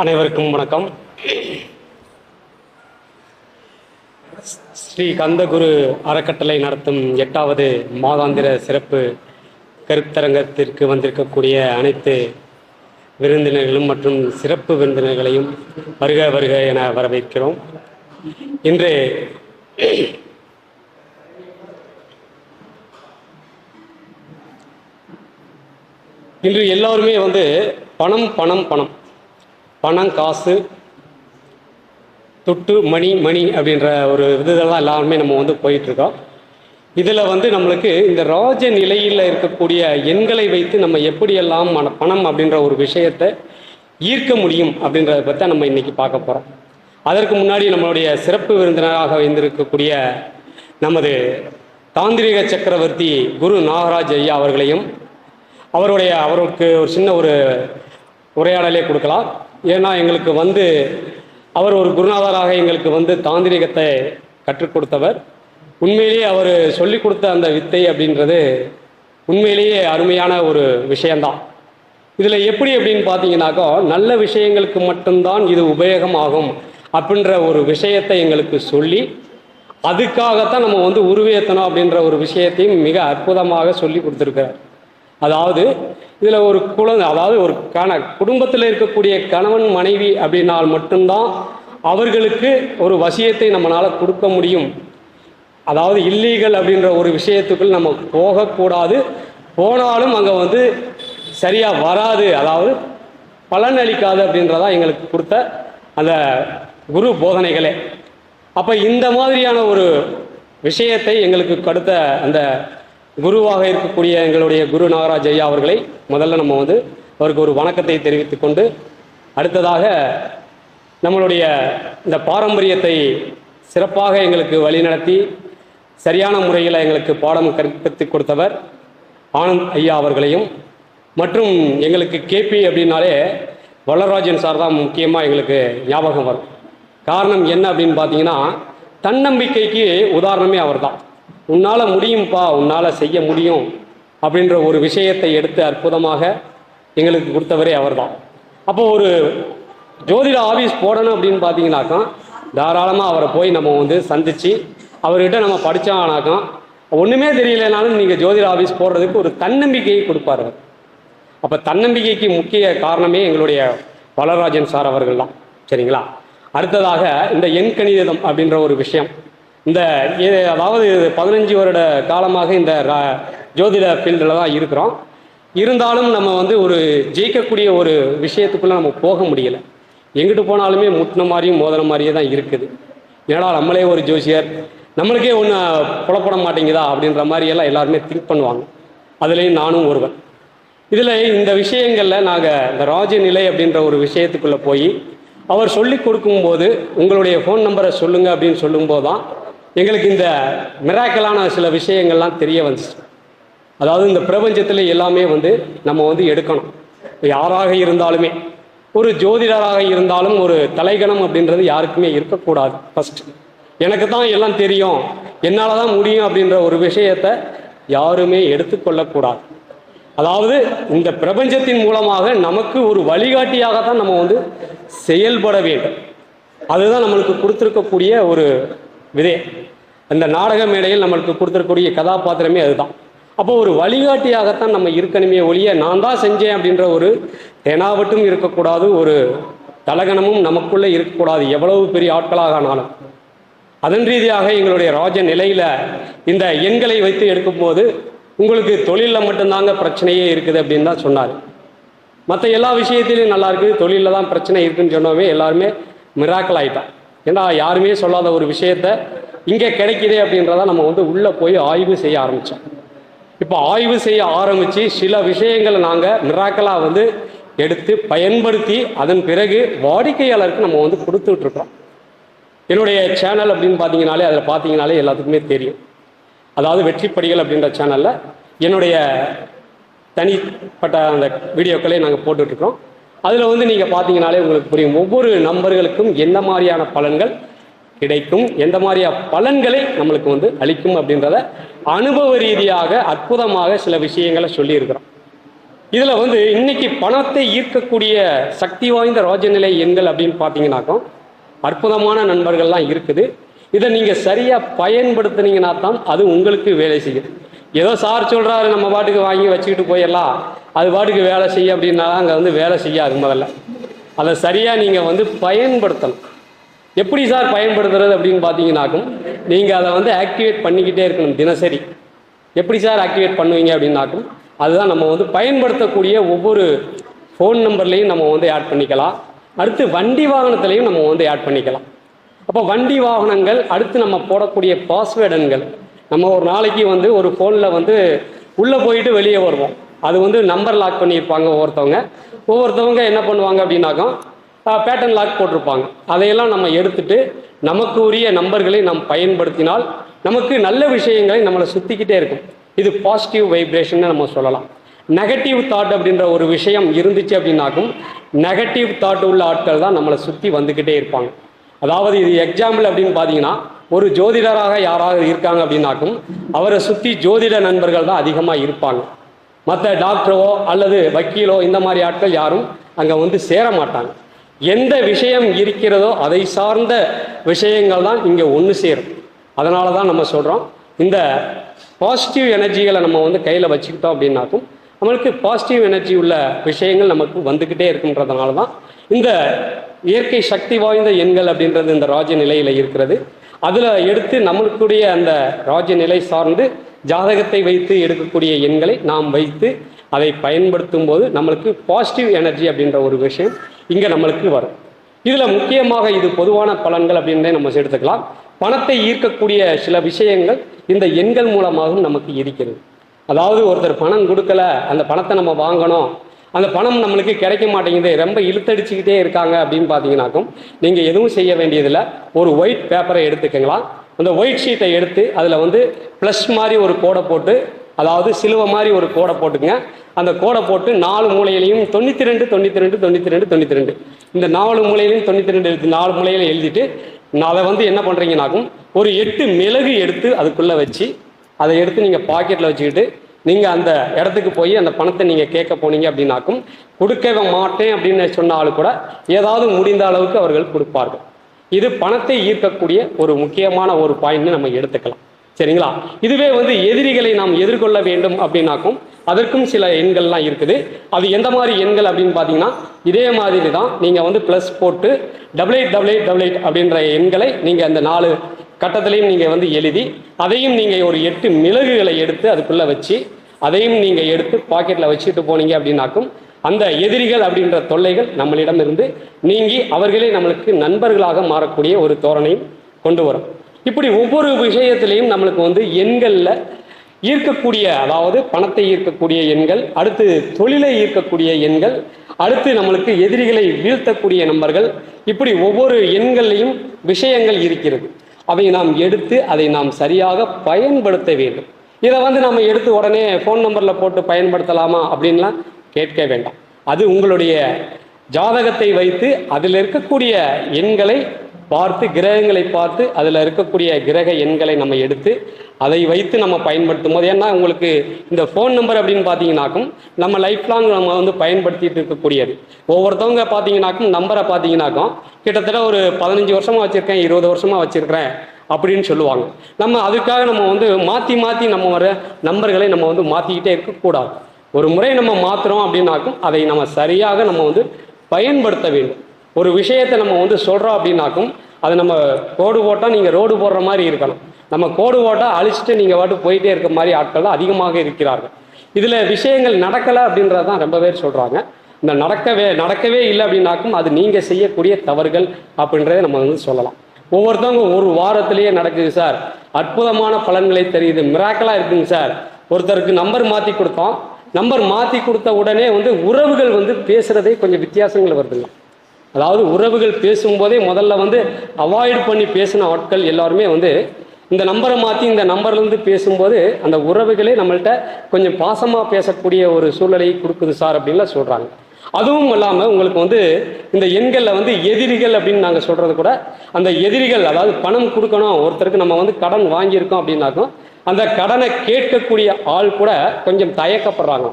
அனைவருக்கும் வணக்கம். ஸ்ரீ கந்தகுரு அறக்கட்டளை நடத்தும் எட்டாவது மாதாந்திர சிறப்பு கருத்தரங்கத்திற்கு வந்திருக்கக்கூடிய அனைத்து விருந்தினர்களும் மற்றும் சிறப்பு விருந்தினர்களையும் வருக வருக என வரவேற்கிறோம். இன்று இன்று எல்லோருமே வந்து பணம் பணம் பணம். பணம் காசு துட்டு மணி மணி அப்படின்ற ஒரு இதுதெல்லாம் எல்லாருமே நம்ம வந்து போயிட்டுருக்கோம். இதில் வந்து நம்மளுக்கு இந்த ராஜ நிலையில் இருக்கக்கூடிய எண்களை வைத்து நம்ம எப்படியெல்லாம் மன பணம் அப்படின்ற ஒரு விஷயத்தை ஈர்க்க முடியும் அப்படின்றத பற்றி நம்ம இன்றைக்கி பார்க்க போகிறோம் அதற்கு முன்னாடி நம்மளுடைய சிறப்பு விருந்தினராக வைந்திருக்கக்கூடிய நமது தாந்திரிக சக்கரவர்த்தி குரு நாகராஜ் ஐயா அவர்களையும் அவருடைய அவருக்கு ஒரு சின்ன ஒரு உரையாடலே கொடுக்கலாம். ஏன்னா எங்களுக்கு வந்து அவர் ஒரு குருநாதராக எங்களுக்கு வந்து தாந்திரிகத்தை கற்றுக் கொடுத்தவர். உண்மையிலேயே அவர் சொல்லிக் கொடுத்த அந்த வித்தை அப்படின்றது உண்மையிலேயே அருமையான ஒரு விஷயந்தான் இதில் எப்படி அப்படின்னு பார்த்தீங்கன்னாக்கா நல்ல விஷயங்களுக்கு மட்டும்தான் இது உபயோகமாகும் அப்படின்ற ஒரு விஷயத்தை எங்களுக்கு சொல்லி அதுக்காகத்தான் நம்ம வந்து உருவேற்றணும் அப்படின்ற ஒரு விஷயத்தையும் மிக அற்புதமாக சொல்லி கொடுத்துருக்கிறார். அதாவது இதில் ஒரு குழந்தை அதாவது ஒரு கண குடும்பத்தில் இருக்கக்கூடிய கணவன் மனைவி அப்படின்னால் மட்டும்தான் அவர்களுக்கு ஒரு வசியத்தை நம்மளால் கொடுக்க முடியும். அதாவது இல்லீகல் அப்படின்ற ஒரு விஷயத்துக்குள் நம்ம போகக்கூடாது. போனாலும் அங்கே வந்து சரியாக வராது. அதாவது பலன் அளிக்காது அப்படின்றதான் எங்களுக்கு கொடுத்த அந்த குரு போதனைகளே. அப்போ இந்த மாதிரியான ஒரு விஷயத்தை எங்களுக்கு கொடுத்த அந்த குருவாக இருக்கக்கூடிய எங்களுடைய குரு நாகராஜ் ஐயா அவர்களை முதல்ல நம்ம வந்து அவருக்கு ஒரு வணக்கத்தை தெரிவித்து கொண்டு அடுத்ததாக நம்மளுடைய இந்த பாரம்பரியத்தை சிறப்பாக எங்களுக்கு வழிநடத்தி சரியான முறையில் எங்களுக்கு பாடம் கற்பித்துக் கொடுத்தவர் ஆனந்த் ஐயா அவர்களையும் மற்றும் எங்களுக்கு கேபி அப்படின்னாலே வல்லராஜன் சார் தான் முக்கியமாக எங்களுக்கு ஞாபகம் வரும். காரணம் என்ன அப்படின்னு பார்த்தீங்கன்னா தன்னம்பிக்கைக்கு உதாரணமே அவர் தான் உன்னால் முடியும்ப்பா உன்னால் செய்ய முடியும் அப்படின்ற ஒரு விஷயத்தை எடுத்து அற்புதமாக எங்களுக்கு கொடுத்தவரே அவர் தான் அப்போ ஒரு ஜோதிட ஆஃபீஸ் போடணும் அப்படின்னு பார்த்தீங்கன்னாக்கா தாராளமாக அவரை போய் நம்ம வந்து சந்தித்து அவர்கிட்ட நம்ம படித்தோம்னாக்கா ஒன்றுமே தெரியலனாலும் நீங்கள் ஜோதிட ஆஃபீஸ் போடுறதுக்கு ஒரு தன்னம்பிக்கையை கொடுப்பார் அப்போ தன்னம்பிக்கைக்கு முக்கிய காரணமே எங்களுடைய வளராஜன் சார் அவர்கள் தான் சரிங்களா? அடுத்ததாக இந்த எண் கணிதம் அப்படின்ற ஒரு விஷயம். இந்த அதாவது பதினஞ்சு வருட காலமாக இந்த ஜோதிட ஃபீல்டில் தான் இருக்கிறோம். இருந்தாலும் நம்ம வந்து ஒரு ஜெயிக்கக்கூடிய ஒரு விஷயத்துக்குள்ளே நம்ம போக முடியலை. எங்கிட்டு போனாலுமே முட்டின மாதிரியும் மோதின மாதிரியே தான் இருக்குது. ஏன்னா நம்மளே ஒரு ஜோசியர் நம்மளுக்கே ஒன்று புலப்பட மாட்டேங்குதா அப்படின்ற மாதிரியெல்லாம் எல்லாருமே திங்க் பண்ணுவாங்க. அதுலேயும் நானும் ஒருவன். இதில் இந்த விஷயங்களில் நாங்கள் இந்த ராஜநிலை அப்படின்ற ஒரு விஷயத்துக்குள்ளே போய் அவர் சொல்லி கொடுக்கும்போது உங்களுடைய ஃபோன் நம்பரை சொல்லுங்கள் அப்படின்னு சொல்லும்போது தான் எங்களுக்கு இந்த மிராக்கலான சில விஷயங்கள்லாம் தெரிய வந்துச்சு. அதாவது இந்த பிரபஞ்சத்தில் எல்லாமே வந்து நம்ம வந்து எடுக்கணும். யாராக இருந்தாலுமே ஒரு ஜோதிடராக இருந்தாலும் ஒரு தலைகணம் அப்படின்றது யாருக்குமே இருக்கக்கூடாது ஃபஸ்ட்டு எனக்கு தான் எல்லாம் தெரியும். என்னால் தான் முடியும் அப்படின்ற ஒரு விஷயத்தை யாருமே எடுத்துக்கொள்ளக்கூடாது. அதாவது இந்த பிரபஞ்சத்தின் மூலமாக நமக்கு ஒரு வழிகாட்டியாக தான் நம்ம வந்து செயல்பட வேண்டும். அதுதான் நம்மளுக்கு கொடுத்துருக்கக்கூடிய ஒரு விதே. அந்த நாடக மேடையில் நம்மளுக்கு கொடுத்துருக்கூடிய கதாபாத்திரமே அதுதான். அப்போ ஒரு வழிகாட்டியாகத்தான் நம்ம இருக்கணுமே ஒழிய நான் தான் செஞ்சேன் அப்படின்ற ஒரு தெனாவட்டும் இருக்கக்கூடாது ஒரு தலகணமும் நமக்குள்ளே இருக்கக்கூடாது எவ்வளவு பெரிய ஆட்களாக ஆனாலும். அதன் ரீதியாக எங்களுடைய ராஜ நிலையில் இந்த எண்களை வைத்து எடுக்கும்போது உங்களுக்கு தொழிலில் மட்டும்தாங்க பிரச்சனையே இருக்குது அப்படின்னு தான் சொன்னார். மற்ற எல்லா விஷயத்திலையும் நல்லா இருக்குது தொழிலில் தான் பிரச்சனை இருக்குன்னு சொன்னோமே எல்லாருமே மிராக்கல் ஆகிட்டான் ஏன்னா யாருமே சொல்லாத ஒரு விஷயத்த இங்கே கிடைக்குதே அப்படின்றத நம்ம வந்து உள்ளே போய் ஆய்வு செய்ய ஆரம்பித்தோம் இப்போ ஆய்வு செய்ய ஆரம்பித்து சில விஷயங்களை நாங்கள் மிராக்கலாக வந்து எடுத்து பயன்படுத்தி அதன் பிறகு வாடிக்கையாளருக்கு நம்ம வந்து கொடுத்துட்ருக்கோம். என்னுடைய சேனல் அப்படின்னு பார்த்தீங்கனாலே அதில் பார்த்தீங்கனாலே எல்லாத்துக்குமே தெரியும். அதாவது வெற்றிப்படிகள் அப்படின்ற சேனலில் என்னுடைய தனிப்பட்ட அந்த வீடியோக்களை நாங்கள் போட்டுட்ருக்கோம். அதில் வந்து நீங்கள் பார்த்தீங்கனாலே உங்களுக்கு புரியும். ஒவ்வொரு நம்பர்களுக்கும் எந்த மாதிரியான பலன்கள் கிடைக்கும் எந்த மாதிரியான பலன்களை நம்மளுக்கு வந்து அளிக்கும் அப்படின்றத அனுபவ ரீதியாக அற்புதமாக சில விஷயங்களை சொல்லியிருக்கிறோம். இதில் வந்து இன்னைக்கு பணத்தை ஈர்க்கக்கூடிய சக்தி வாய்ந்த ராஜநிலை எண்கள் அப்படின்னு பார்த்தீங்கன்னாக்கோ அற்புதமான நண்பர்கள்லாம் இருக்குது. இதை நீங்கள் சரியாக பயன்படுத்துனீங்கன்னா தான் அது உங்களுக்கு வேலை செய்யும் ஏதோ சார் சொல்கிறாரு நம்ம பாட்டுக்கு வாங்கி வச்சுக்கிட்டு போயிடலாம். அது பாட்டுக்கு வேலை செய்ய அப்படின்னா அங்கே வந்து வேலை செய்யாது முதல்ல. அதை சரியாக நீங்கள் வந்து பயன்படுத்தணும். எப்படி சார் பயன்படுத்துறது அப்படின்னு பார்த்தீங்கன்னாக்கும் நீங்கள் அதை வந்து ஆக்டிவேட் பண்ணிக்கிட்டே இருக்கணும் தினசரி. எப்படி சார் ஆக்டிவேட் பண்ணுவீங்க அப்படின்னாக்கும் அதுதான் நம்ம வந்து பயன்படுத்தக்கூடிய ஒவ்வொரு ஃபோன் நம்பர்லேயும் நம்ம வந்து ஆட் பண்ணிக்கலாம். அடுத்து வண்டி வாகனத்துலேயும் நம்ம வந்து ஆட் பண்ணிக்கலாம். அப்போ வண்டி வாகனங்கள் அடுத்து நம்ம போடக்கூடிய பாஸ்வேர்டு எண்கள். நம்ம ஒரு நாளைக்கு வந்து ஒரு ஃபோனில் வந்து உள்ளே போயிட்டு வெளியே வருவோம். அது வந்து நம்பர் லாக் பண்ணியிருப்பாங்க ஒவ்வொருத்தவங்க. ஒவ்வொருத்தவங்க என்ன பண்ணுவாங்க அப்படின்னாக்கா பேட்டர்ன் லாக் போட்டிருப்பாங்க. அதையெல்லாம் நம்ம எடுத்துட்டு நமக்கு உரிய நம்பர்களை நாம் பயன்படுத்தினால் நமக்கு நல்ல விஷயங்களை நம்மளை சுற்றிக்கிட்டே இருக்கும். இது பாசிட்டிவ் வைப்ரேஷன் நம்ம சொல்லலாம். நெகட்டிவ் தாட் அப்படின்ற ஒரு விஷயம் இருந்துச்சு அப்படின்னாக்கும் நெகட்டிவ் தாட் உள்ள ஆட்கள் தான் நம்மளை சுற்றி வந்துக்கிட்டே இருப்பாங்க. அதாவது இது எக்ஸாம்பிள் அப்படின்னு பார்த்தீங்கன்னா ஒரு ஜோதிடராக யாராவது இருக்காங்க அப்படின்னாக்கும் அவரை சுற்றி ஜோதிட நண்பர்கள் தான் அதிகமாக இருப்பாங்க. மற்ற டாக்டரோ அல்லது வக்கீலோ இந்த மாதிரி ஆட்கள் யாரும் அங்கே வந்து சேர மாட்டாங்க. எந்த விஷயம் இருக்கிறதோ அதை சார்ந்த விஷயங்கள் தான் இங்கே ஒன்று சேரும். அதனால தான் நம்ம சொல்கிறோம் இந்த பாசிட்டிவ் எனர்ஜிகளை நம்ம வந்து கையில் வச்சுக்கிட்டோம் அப்படின்னாக்கும் நம்மளுக்கு பாசிட்டிவ் எனர்ஜி உள்ள விஷயங்கள் நமக்கு வந்துக்கிட்டே இருக்குன்றதுனால தான் இந்த இயற்கை சக்தி வாய்ந்த எண்கள் அப்படின்றது இந்த ராஜ நிலையில் இருக்கிறது. அதில் எடுத்து நம்மளுக்குடைய அந்த ராஜ நிலை சார்ந்து ஜாதகத்தை வைத்து எடுக்கக்கூடிய எண்களை நாம் வைத்து அதை பயன்படுத்தும் போது நம்மளுக்கு பாசிட்டிவ் எனர்ஜி அப்படின்ற ஒரு விஷயம் இங்கே நம்மளுக்கு வரும். இதில் முக்கியமாக இது பொதுவான பலன்கள் அப்படின்றே நம்ம எடுத்துக்கலாம். பணத்தை ஈர்க்கக்கூடிய சில விஷயங்கள் இந்த எண்கள் மூலமாகவும் நமக்கு இருக்கிறது. அதாவது ஒருத்தர் பணம் கொடுக்கல அந்த பணத்தை நம்ம வாங்கணும் அந்த பணம் நம்மளுக்கு கிடைக்க மாட்டேங்குது ரொம்ப இழுத்தடிச்சுக்கிட்டே இருக்காங்க அப்படின்னு பார்த்தீங்கன்னாக்கும் நீங்கள் எதுவும் செய்ய வேண்டியதில்லை. ஒரு ஒயிட் பேப்பரை எடுத்துக்கங்களா? அந்த ஒயிட் ஷீட்டை எடுத்து அதில் வந்து ப்ளஸ் மாதிரி ஒரு கோடை போட்டு அதாவது சிலுவை மாதிரி ஒரு கோடை போட்டுங்க அந்த கோடை போட்டு நாலு மூலையிலையும் தொண்ணூற்றி ரெண்டு தொண்ணூற்றி ரெண்டு தொண்ணூற்றி ரெண்டு தொண்ணூற்றி ரெண்டு இந்த நாலு மூலையிலையும் தொண்ணூற்றி ரெண்டு எழுதி நாலு மூலையில எழுதிட்டு நான் அதை வந்து என்ன பண்ணுறீங்கனாக்கும் ஒரு எட்டு மிளகு எடுத்து அதுக்குள்ளே வச்சு அதை எடுத்து நீங்கள் பாக்கெட்டில் வச்சுக்கிட்டு நீங்கள் அந்த இடத்துக்கு போய் அந்த பணத்தை நீங்கள் கேட்க போனீங்க அப்படின்னாக்கும் கொடுக்க மாட்டேன் அப்படின்னு சொன்னாலும் கூட ஏதாவது முடிந்த அளவுக்கு அவர்கள் கொடுப்பார்கள். இது பணத்தை ஈர்க்கக்கூடிய ஒரு முக்கியமான ஒரு பாயிண்ட்னு நம்ம எடுத்துக்கலாம். சரிங்களா? இதுவே வந்து எதிரிகளை நாம் எதிர்கொள்ள வேண்டும் அப்படின்னாக்கும் அதற்கும் சில எண்கள்லாம் இருக்குது. அது எந்த மாதிரி எண்கள் அப்படின்னு பார்த்தீங்கன்னா இதே மாதிரி தான் நீங்கள் வந்து ப்ளஸ் போட்டு double eight double eight double eight அப்படின்ற எண்களை நீங்கள் அந்த நாலு கட்டத்திலையும் நீங்கள் வந்து எழுதி அதையும் நீங்கள் ஒரு எட்டு மிளகுகளை எடுத்து அதுக்குள்ளே வச்சு அதையும் நீங்கள் எடுத்து பாக்கெட்டில் வச்சுட்டு போனீங்க அப்படின்னாக்கும் அந்த எதிரிகள் அப்படின்ற தொல்லைகள் நம்மளிடம் இருந்து நீங்கி அவர்களே நம்மளுக்கு நண்பர்களாக மாறக்கூடிய ஒரு தோரணையும் கொண்டு வரும். இப்படி ஒவ்வொரு விஷயத்திலையும் நம்மளுக்கு வந்து எண்களில் ஈர்க்கக்கூடிய அதாவது பணத்தை ஈர்க்கக்கூடிய எண்கள் அடுத்து தொழிலை ஈர்க்கக்கூடிய எண்கள் அடுத்து நம்மளுக்கு எதிரிகளை வீழ்த்தக்கூடிய நம்பர்கள் இப்படி ஒவ்வொரு எண்கள்லையும் விஷயங்கள் இருக்கிறது. அதை நாம் எடுத்து அதை நாம் சரியாக பயன்படுத்த வேண்டும். இதை வந்து நம்ம எடுத்து உடனே ஃபோன் நம்பரில் போட்டு பயன்படுத்தலாமா அப்படின்லாம் கேட்க வேண்டாம். அது உங்களுடைய ஜாதகத்தை வைத்து அதில் இருக்கக்கூடிய எண்களை பார்த்து கிரகங்களை பார்த்து அதில் இருக்கக்கூடிய கிரக எண்களை நம்ம எடுத்து அதை வைத்து நம்ம பயன்படுத்தும் போது ஏன்னா உங்களுக்கு இந்த ஃபோன் நம்பர் அப்படின்னு பார்த்தீங்கன்னாக்கும் நம்ம லைஃப் லாங் நம்ம வந்து பயன்படுத்திட்டு இருக்கக்கூடியது. ஒவ்வொருத்தவங்க பார்த்தீங்கன்னாக்கும் நம்பரை பார்த்தீங்கன்னாக்கும் கிட்டத்தட்ட ஒரு பதினஞ்சு வருஷமாக வச்சுருக்கேன் இருபது வருஷமாக வச்சுருக்கிறேன். அப்படின்னு சொல்லுவாங்க. நம்ம அதுக்காக நம்ம வந்து மாற்றி மாற்றி நம்ம வர நம்பர்களை நம்ம வந்து மாற்றிக்கிட்டே இருக்கக்கூடாது. ஒரு முறை நம்ம மாற்றுறோம் அப்படின்னாக்கும் அதை நம்ம சரியாக நம்ம வந்து பயன்படுத்த வேண்டும். ஒரு விஷயத்தை நம்ம வந்து சொல்கிறோம் அப்படின்னாக்கும் அதை நம்ம கோடு போட்டால் நீங்கள் ரோடு போடுற மாதிரி இருக்கணும். நம்ம கோடு போட்டால் அழிச்சிட்டு நீங்கள் பாட்டு போயிட்டே இருக்க மாதிரி ஆட்கள் தான் அதிகமாக இருக்கிறார்கள். இதில் விஷயங்கள் நடக்கலை அப்படின்றது தான் ரொம்ப பேர் சொல்கிறாங்க இந்த நடக்கவே நடக்கவே இல்லை அப்படின்னாக்கும் அது நீங்கள் செய்யக்கூடிய தவறுகள் அப்படின்றத நம்ம வந்து சொல்லலாம். ஒவ்வொருத்தவங்க ஒரு வாரத்திலேயே நடக்குது சார். அற்புதமான பலன்களை தெரியுது மிராக்கலாக இருக்குங்க சார். ஒருத்தருக்கு நம்பர் மாற்றி கொடுத்தோம். நம்பர் மாற்றி கொடுத்த உடனே வந்து உறவுகள் வந்து பேசுகிறதே கொஞ்சம் வித்தியாசங்கள் வருதுங்க. அதாவது உறவுகள் பேசும்போதே முதல்ல வந்து அவாய்ட் பண்ணி பேசின ஆட்கள் எல்லாருமே வந்து இந்த நம்பரை மாற்றி இந்த நம்பர்லேருந்து பேசும்போது அந்த உறவுகளே நம்மள்கிட்ட கொஞ்சம் பாசமாக பேசக்கூடிய ஒரு சூழ்நிலையை கொடுக்குது சார் அப்படின்லாம் சொல்கிறாங்க அதுவும் இல்லாமல் உங்களுக்கு வந்து இந்த எண்களில் வந்து எதிரிகள் அப்படின்னு நாங்கள் சொல்கிறது கூட அந்த எதிரிகள் அதாவது பணம் கொடுக்கணும் ஒருத்தருக்கு நம்ம வந்து கடன் வாங்கியிருக்கோம் அப்படின்னாக்கும் அந்த கடனை கேட்கக்கூடிய ஆள் கூட கொஞ்சம் தயக்கப்படுறாங்க.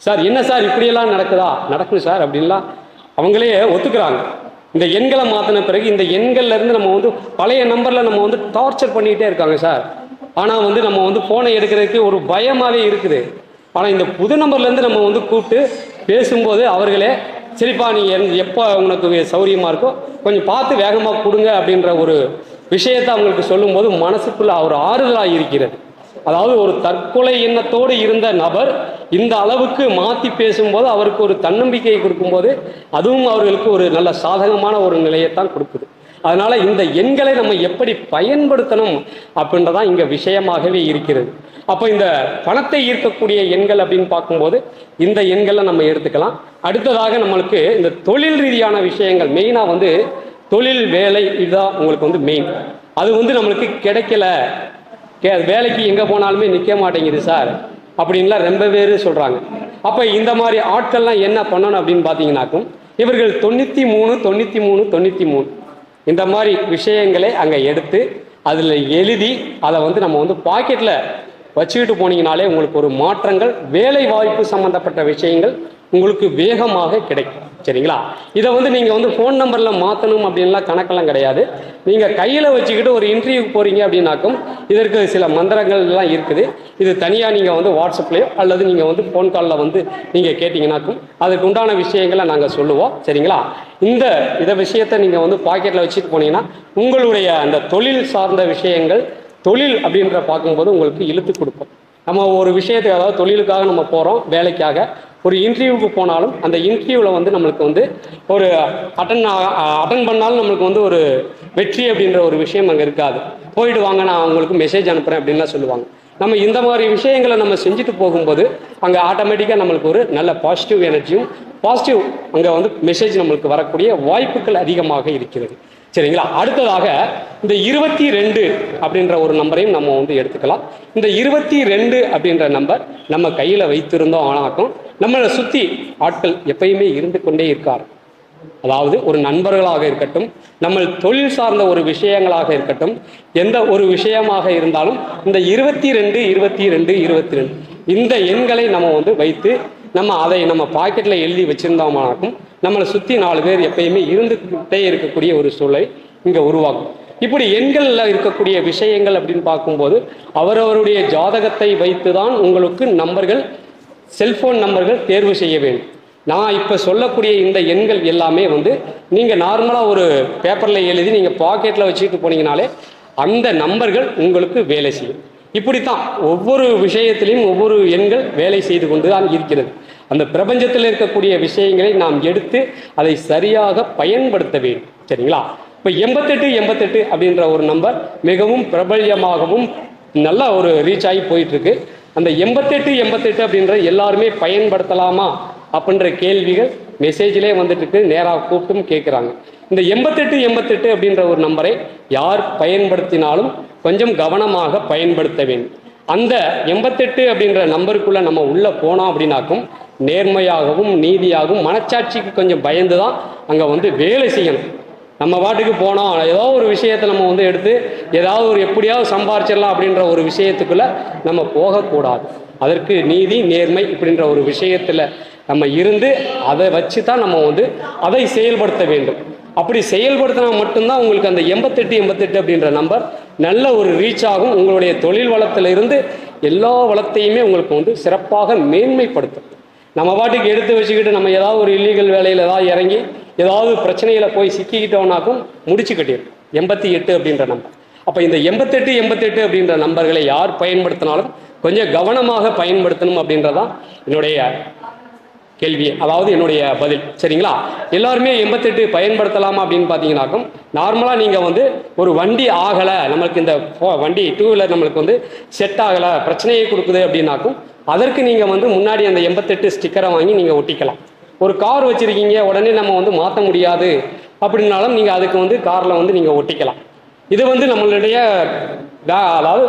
சார் என்ன சார் இப்படியெல்லாம் நடக்குதா? நடக்கும் சார் அப்படின்லாம் அவங்களே ஒத்துக்கிறாங்க. இந்த எண்களை மாற்றின பிறகு இந்த எண்கள்லேருந்து நம்ம வந்து பழைய நம்பரில் நம்ம வந்து டார்ச்சர் பண்ணிக்கிட்டே இருக்காங்க சார். ஆனால் வந்து நம்ம வந்து ஃபோனை எடுக்கிறதுக்கு ஒரு பயமாகவே இருக்குது. ஆனால் இந்த புது நம்பர்லேருந்து நம்ம வந்து கூப்பிட்டு பேசும்போது அவர்களே சரிப்பா நீ என் எப்போ உனக்கு சௌரியமாக இருக்கோ கொஞ்சம் பார்த்து வேகமாக கொடுங்க அப்படின்ற ஒரு விஷயத்தை அவங்களுக்கு சொல்லும்போது மனசுக்குள்ள ஒரு ஆறுதலாக இருக்கிறது. அதாவது ஒரு தற்கொலை எண்ணத்தோடு இருந்த நபர் இந்த அளவுக்கு மாற்றி பேசும்போது அவருக்கு ஒரு தன்னம்பிக்கையை கொடுக்கும்போது அதுவும் அவர்களுக்கு ஒரு நல்ல சாதகமான ஒரு நிலையைத்தான் கொடுக்குது. அதனால இந்த எண்களை நம்ம எப்படி பயன்படுத்தணும் அப்படின்றதான் இங்க விஷயமாகவே இருக்கிறது. அப்போ இந்த பணத்தை ஈர்க்கக்கூடிய எண்கள் அப்படின்னு பார்க்கும்போது இந்த எண்களை நம்ம எடுத்துக்கலாம். அடுத்ததாக நம்மளுக்கு இந்த தொழில் ரீதியான விஷயங்கள் மெயினாக வந்து தொழில் வேலை இதுதான் உங்களுக்கு வந்து மெயின் அது வந்து நம்மளுக்கு கிடைக்கல. கே வேலைக்கு எங்கே போனாலுமே நிற்க மாட்டேங்குது சார் அப்படின்லாம் ரொம்ப பேர் சொல்கிறாங்க அப்போ இந்த மாதிரி ஆட்கள்லாம் என்ன பண்ணணும் அப்படின்னு பார்த்தீங்கன்னாக்கும் இவர்கள் தொண்ணூற்றி மூணு தொண்ணூற்றி மூணு தொண்ணூற்றி மூணு. இந்த மாதிரி விஷயங்களை அங்கே எடுத்து அதில் எழுதி அதை வந்து நம்ம வந்து பாக்கெட்டில் வச்சுக்கிட்டு போனீங்கனாலே உங்களுக்கு ஒரு மாற்றங்கள் வேலை வாய்ப்பு சம்மந்தப்பட்ட விஷயங்கள் உங்களுக்கு வேகமாக கிடைக்கும். சரிங்களா? இதை வந்து நீங்கள் வந்து ஃபோன் நம்பரில் மாற்றணும் அப்படின்லாம் கணக்கெல்லாம் கிடையாது. நீங்கள் கையில் வச்சுக்கிட்டு ஒரு இன்டர்வியூக்கு போகிறீங்க அப்படின்னாக்கும் இதற்கு சில மந்திரங்கள் எல்லாம் இருக்குது. இது தனியாக நீங்கள் வந்து வாட்ஸ்அப்லேயோ அல்லது நீங்கள் வந்து ஃபோன் காலில் வந்து நீங்கள் கேட்டிங்கனாக்கும் அதுக்கு உண்டான விஷயங்களை நாங்கள் சொல்லுவோம். சரிங்களா? இந்த இதை விஷயத்தை நீங்கள் வந்து பாக்கெட்டில் வச்சுட்டு போனீங்கன்னா உங்களுடைய அந்த தொழில் சார்ந்த விஷயங்கள் தொழில் அப்படின்ற பார்க்கும்போது உங்களுக்கு இழுத்து கொடுக்கும். நம்ம ஒரு விஷயத்துக்கு அதாவது தொழிலுக்காக நம்ம போகிறோம் வேலைக்காக. ஒரு இன்டர்வியூக்கு போனாலும் அந்த இன்டர்வியூவில் வந்து நம்மளுக்கு வந்து ஒரு அட்டன் அட்டன் பண்ணாலும் நம்மளுக்கு வந்து ஒரு வெற்றி அப்படின்ற ஒரு விஷயம் அங்கே இருக்காது. போயிட்டு வாங்க நான் அவங்களுக்கு மெசேஜ் அனுப்புகிறேன் அப்படின்லாம் சொல்லுவாங்க. நம்ம இந்த மாதிரி விஷயங்களை நம்ம செஞ்சுட்டு போகும்போது அங்கே ஆட்டோமேட்டிக்காக நம்மளுக்கு ஒரு நல்ல பாசிட்டிவ் எனர்ஜியும் பாசிட்டிவ் அங்கே வந்து மெசேஜ் நம்மளுக்கு வரக்கூடிய வாய்ப்புகள் அதிகமாக இருக்கிறது. சரிங்களா? அடுத்ததாக இந்த இருபத்தி ரெண்டு அப்படின்ற ஒரு நம்பரையும் நம்ம வந்து எடுத்துக்கலாம். இந்த இருபத்தி ரெண்டு அப்படின்ற நம்பர் நம்ம கையில் வைத்திருந்தோம் ஆனாக்கும் நம்மளை சுற்றி ஆட்கள் எப்பயுமே இருந்து கொண்டே இருக்கார். அதாவது ஒரு நண்பர்களாக இருக்கட்டும் நம்ம தொழில் சார்ந்த ஒரு விஷயங்களாக இருக்கட்டும் எந்த ஒரு விஷயமாக இருந்தாலும் இந்த இருபத்தி ரெண்டு இருபத்தி ரெண்டு இருபத்தி ரெண்டு இந்த எண்களை நம்ம வந்து வைத்து நம்ம அதை நம்ம பாக்கெட்டில் எழுதி வச்சுருந்தோம்னாக்கும் நம்மளை சுற்றி நாலு பேர் எப்பயுமே இருந்துகிட்டே இருக்கக்கூடிய ஒரு சூழலை இங்கே உருவாகும் இப்படி எண்களில் இருக்கக்கூடிய விஷயங்கள் அப்படின்னு பார்க்கும்போது அவரவருடைய ஜாதகத்தை வைத்து தான் உங்களுக்கு நம்பர்கள் செல்ஃபோன் நம்பர்கள் தேர்வு செய்ய வேண்டும். நான் இப்போ சொல்லக்கூடிய இந்த எண்கள் எல்லாமே வந்து நீங்கள் நார்மலாக ஒரு பேப்பரில் எழுதி நீங்கள் பாக்கெட்டில் வச்சுட்டு போனீங்கனாலே அந்த நம்பர்கள் உங்களுக்கு வேலை செய்யும். இப்படித்தான் ஒவ்வொரு விஷயத்திலையும் ஒவ்வொரு எண்கள் வேலை செய்து கொண்டு தான் இருக்கிறது. அந்த பிரபஞ்சத்தில் இருக்கக்கூடிய விஷயங்களை நாம் எடுத்து அதை சரியாக பயன்படுத்த வேண்டும். சரிங்களா? இப்போ எண்பத்தெட்டு எண்பத்தெட்டு அப்படின்ற ஒரு நம்பர் மிகவும் பிரபல்யமாகவும் நல்ல ஒரு ரீச் ஆகி போயிட்டுருக்கு அந்த எண்பத்தெட்டு எண்பத்தெட்டு அப்படின்ற எல்லாருமே பயன்படுத்தலாமா அப்படின்ற கேள்விகள் மெசேஜிலே வந்துட்டு இருக்கு நேராக கூப்பிட்டும் கேட்குறாங்க இந்த எண்பத்தெட்டு எண்பத்தெட்டு அப்படின்ற ஒரு நம்பரை யார் பயன்படுத்தினாலும் கொஞ்சம் கவனமாக பயன்படுத்த வேண்டும். அந்த எண்பத்தெட்டு அப்படின்ற நம்பருக்குள்ளே நம்ம உள்ளே போனோம் அப்படின்னாக்கும் நேர்மையாகவும் நீதியாகவும் மனச்சாட்சிக்கு கொஞ்சம் பயந்து தான் அங்கே வந்து வேலை செய்யணும். நம்ம பாட்டுக்கு போனோம். ஏதோ ஒரு விஷயத்தை நம்ம வந்து எடுத்து ஏதாவது ஒரு எப்படியாவது சம்பாரிச்சிடலாம் அப்படின்ற ஒரு விஷயத்துக்குள்ள நம்ம போகக்கூடாது. அதற்கு நீதி நேர்மை இப்படின்ற ஒரு விஷயத்தில் நம்ம இருந்து அதை வச்சு தான் நம்ம வந்து அதை செயல்படுத்த வேண்டும். அப்படி செயல்படுத்தினா மட்டும்தான் உங்களுக்கு அந்த எண்பத்தெட்டு எண்பத்தெட்டு அப்படின்ற நம்பர் நல்ல ஒரு ரீச் ஆகும். உங்களுடைய தொழில் வளத்திலிருந்து எல்லா வளத்தையுமே உங்களுக்கு வந்து சிறப்பாக மேன்மைப்படுத்தும். நம்ம பாட்டுக்கு எடுத்து வச்சுக்கிட்டு நம்ம ஏதாவது ஒரு இல்லீகல் வேலையில் ஏதாவது இறங்கி ஏதாவது பிரச்சனையில் போய் சிக்கிக்கிட்டோம்னாக்கும் முடிச்சு கட்டிடும் எண்பத்தி எட்டு அப்படின்ற நம்பர் அப்போ இந்த எண்பத்தெட்டு எண்பத்தெட்டு அப்படின்ற நம்பர்களை யார் பயன்படுத்தினாலும் கொஞ்சம் கவனமாக பயன்படுத்தணும் அப்படின்றதான் என்னுடைய கேள்வி அதாவது என்னுடைய பதில். சரிங்களா? எல்லாருமே எண்பத்தெட்டு பயன்படுத்தலாமா அப்படின்னு பார்த்தீங்கன்னாக்கும் நார்மலாக நீங்கள் வந்து ஒரு வண்டி ஆகலை நம்மளுக்கு இந்த வண்டி டூ வீலர் நம்மளுக்கு வந்து செட் ஆகலை பிரச்சனையை கொடுக்குது அப்படின்னாக்கும் அதற்கு நீங்கள் வந்து முன்னாடி அந்த எண்பத்தெட்டு ஸ்டிக்கரை வாங்கி நீங்கள் ஒட்டிக்கலாம். ஒரு கார் வச்சுருக்கீங்க உடனே நம்ம வந்து மாற்ற முடியாது அப்படின்னாலும் நீங்கள் அதுக்கு வந்து காரில் வந்து நீங்கள் ஒட்டிக்கலாம். இது வந்து நம்மளுடைய அதாவது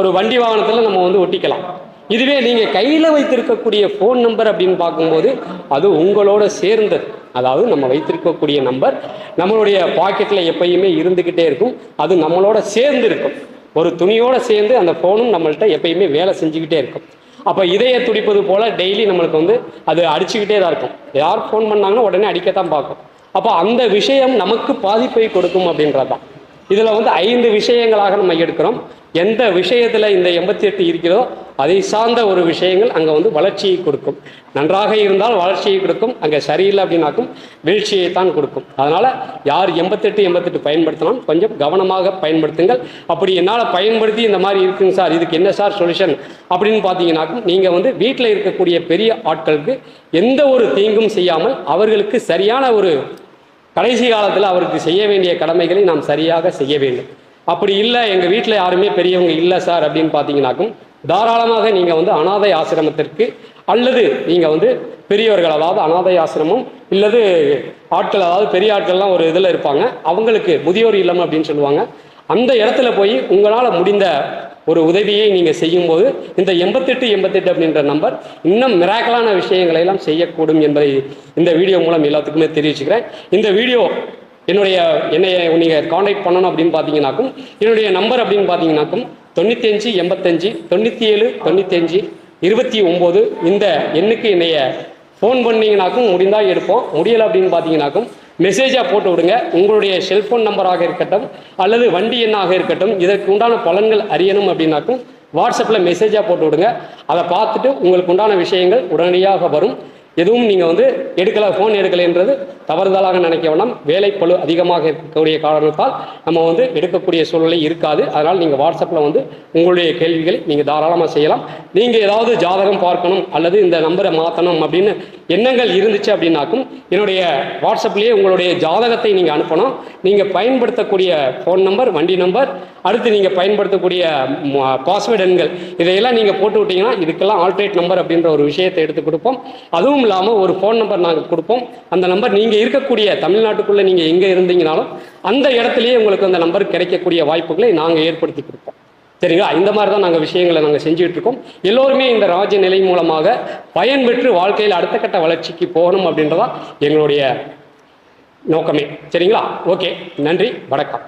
ஒரு வண்டி வாகனத்தில் நம்ம வந்து ஒட்டிக்கலாம். இதுவே நீங்கள் கையில் வைத்திருக்கக்கூடிய ஃபோன் நம்பர் அப்படின்னு பார்க்கும்போது அது உங்களோட சேர்ந்தது அதாவது நம்ம வைத்திருக்கக்கூடிய நம்பர் நம்மளுடைய பாக்கெட்டில் எப்பயுமே இருந்துக்கிட்டே இருக்கும். அது நம்மளோட சேர்ந்து இருக்கும். ஒரு துணியோட சேர்ந்து அந்த ஃபோனும் நம்மள்கிட்ட எப்பயுமே வேலை செஞ்சுக்கிட்டே இருக்கும். அப்போ இதய துடிப்பது போல் டெய்லி நம்மளுக்கு வந்து அது அடிச்சுக்கிட்டே தான் இருக்கும். யார் ஃபோன் பண்ணாங்கன்னா உடனே அடிக்கத்தான் பார்க்கும். அப்போ அந்த விஷயம் நமக்கு பாதிப்பை கொடுக்கும் அப்படின்றது தான் இதில் வந்து ஐந்து விஷயங்களாக நம்ம எடுக்கிறோம். எந்த விஷயத்தில் இந்த எண்பத்தி எட்டு இருக்கிறதோ அதை சார்ந்த ஒரு விஷயங்கள் அங்கே வந்து வளர்ச்சியை கொடுக்கும். நன்றாக இருந்தால் வளர்ச்சியை கொடுக்கும். அங்கே சரியில்லை அப்படின்னாக்கும் வீழ்ச்சியை தான் கொடுக்கும். அதனால் யார் எண்பத்தெட்டு எண்பத்தெட்டு பயன்படுத்தினாலும் கொஞ்சம் கவனமாக பயன்படுத்துங்கள். அப்படி என்னால் பயன்படுத்தி இந்த மாதிரி இருக்குங்க சார் இதுக்கு என்ன சார் சொல்யூஷன் அப்படின்னு பார்த்தீங்கன்னாக்கும் நீங்கள் வந்து வீட்டில் இருக்கக்கூடிய பெரிய ஆட்களுக்கு எந்த ஒரு தீங்கும் செய்யாமல் அவர்களுக்கு சரியான ஒரு கடைசி காலத்தில் அவருக்கு செய்ய வேண்டிய கடமைகளை நாம் சரியாக செய்ய வேண்டும். அப்படி இல்லை எங்கள் வீட்டில் யாருமே பெரியவங்க இல்லை சார் அப்படின்னு பார்த்தீங்கன்னாக்கும் தாராளமாக நீங்கள் வந்து அனாதை ஆசிரமத்திற்கு அல்லது நீங்கள் வந்து பெரியவர்கள் அதாவது அனாதை ஆசிரமம் இல்லது ஆட்கள் அதாவது பெரிய ஆட்கள்லாம் ஒரு இதில் இருப்பாங்க அவங்களுக்கு முதியோர் இல்லம் அப்படின்னு சொல்லுவாங்க. அந்த இடத்துல போய் உங்களால் முடிந்த ஒரு உதவியை நீங்கள் செய்யும்போது இந்த எண்பத்தெட்டு எண்பத்தெட்டு அப்படின்ற நம்பர் இன்னும் மிராக்கலான விஷயங்களை எல்லாம் செய்யக்கூடும் என்பதை இந்த வீடியோ மூலம் எல்லாத்துக்குமே தெரிவிச்சுக்கிறேன். இந்த வீடியோ என்னுடைய என்னை நீங்கள் காண்டாக்ட் பண்ணணும் அப்படின்னு பார்த்தீங்கன்னாக்கும் என்னுடைய நம்பர் அப்படின்னு பார்த்தீங்கன்னாக்கும் தொண்ணூற்றி அஞ்சு எண்பத்தஞ்சு தொண்ணூற்றி ஏழு தொண்ணூற்றி அஞ்சு இருபத்தி ஒம்பது இந்த எண்ணுக்கு என்னைய ஃபோன் பண்ணீங்கனாக்கும் முடிந்தால் எடுப்போம். முடியலை அப்படின்னு பார்த்தீங்கன்னாக்கும் மெசேஜாக போட்டு விடுங்க. உங்களுடைய செல்ஃபோன் நம்பராக இருக்கட்டும் அல்லது வண்டி எண்ணாக இருக்கட்டும் இதற்கு உண்டான பலன்கள் அறியணும் அப்படின்னாக்கும் வாட்ஸ்அப்பில் மெசேஜாக போட்டு விடுங்க. அதை பார்த்துட்டு உங்களுக்கு உண்டான விஷயங்கள் உடனடியாக வரும். எதுவும் நீங்கள் வந்து எடுக்கலை ஃபோன் எடுக்கலைன்றது தவறுதலாக நினைக்க வேண்டாம். பழு அதிகமாக இருக்கக்கூடிய காரணத்தால் நம்ம வந்து எடுக்கக்கூடிய சூழ்நிலை இருக்காது. அதனால் நீங்கள் வாட்ஸ்அப்பில் வந்து உங்களுடைய கேள்விகளை நீங்கள் தாராளமாக செய்யலாம். நீங்கள் ஏதாவது ஜாதகம் பார்க்கணும் அல்லது இந்த நம்பரை மாற்றணும் அப்படின்னு எண்ணங்கள் இருந்துச்சு அப்படின்னாக்கும் என்னுடைய வாட்ஸ்அப்லேயே உங்களுடைய ஜாதகத்தை நீங்கள் அனுப்பணும். நீங்கள் பயன்படுத்தக்கூடிய ஃபோன் நம்பர் வண்டி நம்பர் அடுத்து நீங்கள் பயன்படுத்தக்கூடிய பாஸ்வேர்டு எண்கள் இதையெல்லாம் நீங்கள் போட்டு விட்டீங்கன்னா இதுக்கெல்லாம் ஆல்ட்ரேட் நம்பர் அப்படின்ற ஒரு விஷயத்தை எடுத்து கொடுப்போம். அதுவும் இல்லாமல் ஒரு ஃபோன் நம்பர் நாங்கள் கொடுப்போம். அந்த நம்பர் நீங்கள் இருக்கக்கூடிய தமிழ்நாட்டுக்குள்ளே நீங்கள் எங்கே இருந்தீங்கனாலும் அந்த இடத்துலையே உங்களுக்கு அந்த நம்பர் கிடைக்கக்கூடிய வாய்ப்புகளை நாங்கள் ஏற்படுத்தி கொடுப்போம். சரிங்களா? இந்த மாதிரி தான் நாங்கள் விஷயங்களை நாங்கள் செஞ்சுட்டு இருக்கோம். எல்லோருமே இந்த ராஜ்ய நிலை மூலமாக பயன்பெற்று வாழ்க்கையில் அடுத்த கட்ட வளர்ச்சிக்கு போகணும் அப்படின்றதான் எங்களுடைய நோக்கமே. சரிங்களா? ஓகே. நன்றி. வணக்கம்.